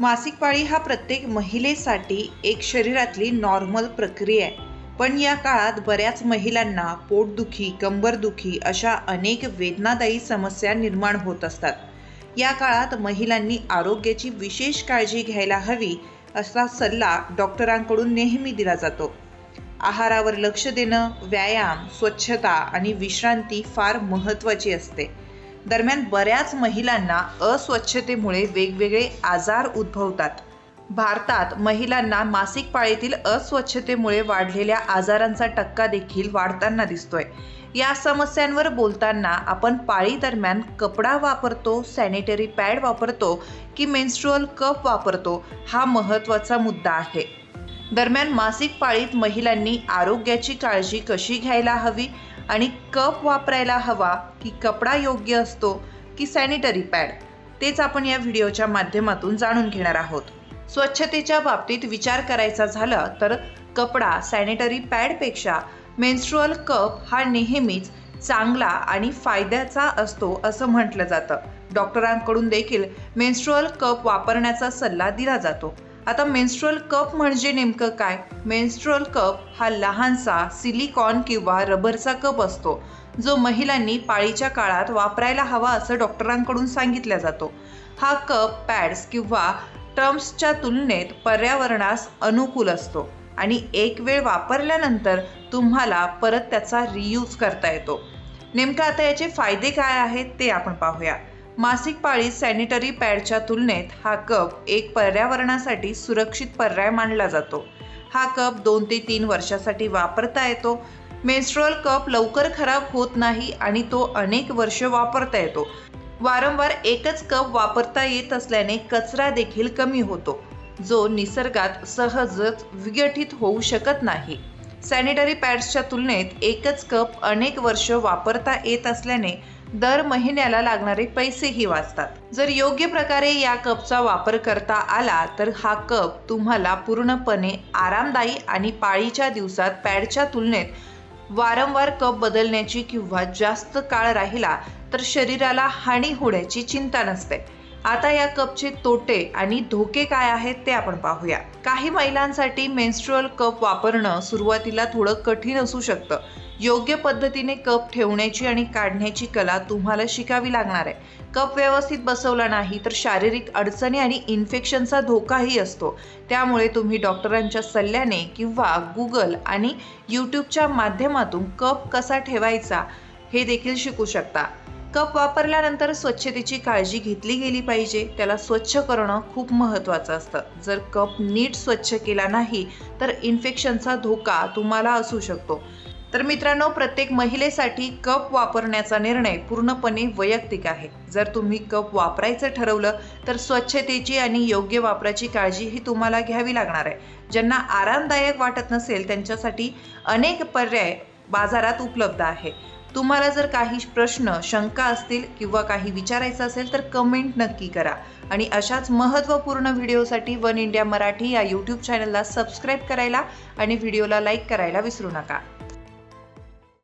मासिक पाळी हा प्रत्येक महिलेसाठी एक शरीरातली नॉर्मल प्रक्रिया आहे. पण या काळात बऱ्याच महिलांना पोटदुखी कंबरदुखी अशा अनेक वेदनादायी समस्या निर्माण होत असतात. या काळात महिलांनी आरोग्याची विशेष काळजी घ्यायला हवी असा सल्ला डॉक्टरांकडून नेहमी दिला जातो. आहारावर लक्ष देणं व्यायाम स्वच्छता आणि विश्रांती फार महत्त्वाची असते. दरम्यान बऱ्याच महिलांना अस्वच्छतेमुळे वेगवेगळे आजार उद्भवतात. भारतात महिलांना मासिक पाळीतील अस्वच्छतेमुळे वाढलेल्या आजारांचा टक्का देखील वाढताना दिसतोय. या समस्यांवर बोलताना आपण पाळी दरम्यान कपडा वापरतो सॅनिटरी पॅड वापरतो की मेन्स्ट्रुअल कप वापरतो हा महत्त्वाचा मुद्दा आहे. दरम्यान मासिक पाळीत महिलांनी आरोग्याची काळजी कशी घ्यायला हवी? आणि कप वापरायला हवा की कपडा योग्य असतो की सॅनिटरी पॅड तेच आपण या व्हिडिओच्या माध्यमातून जाणून घेणार आहोत. स्वच्छतेच्या बाबतीत विचार करायचा झाला तर कपडा सॅनिटरी पॅडपेक्षा मेन्स्ट्रुअल कप हा नेहमीच चांगला आणि फायद्याचा असतो असं म्हटलं जातं. डॉक्टरांकडून देखील मेन्स्ट्रुअल कप वापरण्याचा सल्ला दिला जातो. आता मेन्स्ट्रुअल कप म्हणजे नेमकं काय? मेन्स्ट्रुअल कप हा लहानसा सिलिकॉन किंवा रबरचा कप असतो जो महिलांनी पाळीच्या काळात वापरायला हवा असं डॉक्टरांकडून सांगितला जातो. हा कप पॅड्स किंवा टर्म्सच्या तुलनेत पर्यावरणास अनुकूल असतो आणि एक वेळ वापरल्यानंतर तुम्हाला परत त्याचा रियूज करता येतो. नेमकं आता याचे फायदे काय आहेत ते आपण पाहूया. मासिक पाळीत सॅनिटरी पॅडच्या तुलनेत हा कप एक पर्यावरणासाठी सुरक्षित पर्याय मानला जातो. हा कप दोन ते तीन वर्षासाठी वापरता येतो. मेन्स्ट्रल कप लवकर खराब होत नाही आणि तो अनेक वर्ष वापरता येतो. वारंवार एकच कप वापरता येत असल्याने कचरा देखील कमी होतो जो निसर्गात सहजच विघटित होऊ शकत नाही. सॅनिटरी पॅड्सच्या तुलनेत एकच कप अनेक वर्ष वापरता येत असल्याने दर महिन्याला लागणारे पैसेही वाचतात. जर योग्य प्रकारे या कपचा वापर करता आला तर हा कप तुम्हाला पूर्णपणे आरामदायी आणि पाळीच्या दिवसात पॅडच्या तुलनेत वारंवार कप बदलण्याची किंवा जास्त काळ राहिला तर शरीराला हानी होण्याची चिंता नसते. आता या कपचे तोटे आणि धोके काय आहेत ते आपण पाहूया. काही महिलांसाठी मेन्स्ट्रुअल कप वापरणं सुरुवातीला थोडं कठीण असू शकतं. योग्य पद्धतीने कप ठेवण्याची आणि काढण्याची कला तुम्हाला शिकावी लागणार आहे. कप व्यवस्थित बसवला नाही तर शारीरिक अडचणी आणि इन्फेक्शनचा धोकाही असतो. त्यामुळे तुम्ही डॉक्टरांच्या सल्ल्याने किंवा गुगल आणि यूट्यूबच्या माध्यमातून कप कसा ठेवायचा हे देखील शिकू शकता. कप वापरल्यानंतर स्वच्छतेची काळजी घेतली गेली पाहिजे. त्याला स्वच्छ करणं खूप महत्त्वाचं असतं. जर कप नीट स्वच्छ केला नाही तर इन्फेक्शनचा धोका तुम्हाला असू शकतो. तर मित्रांनो प्रत्येक महिलेसाठी कप वापरण्याचा निर्णय पूर्णपणे वैयक्तिक आहे. जर तुम्ही कप वापरायचं ठरवलं तर स्वच्छतेची आणि योग्य वापराची काळजी ही तुम्हाला घ्यावी लागणार आहे. ज्यांना आरामदायक वाटत नसेल त्यांच्यासाठी अनेक पर्याय बाजारात उपलब्ध आहे. तुम्हाला जर काही प्रश्न शंका असतील किंवा काही विचारायचं असेल तर कमेंट नक्की करा. आणि अशाच महत्त्वपूर्ण व्हिडिओसाठी वन इंडिया मराठी या यूट्यूब चॅनलला सबस्क्राईब करायला आणि व्हिडिओला लाईक करायला विसरू नका.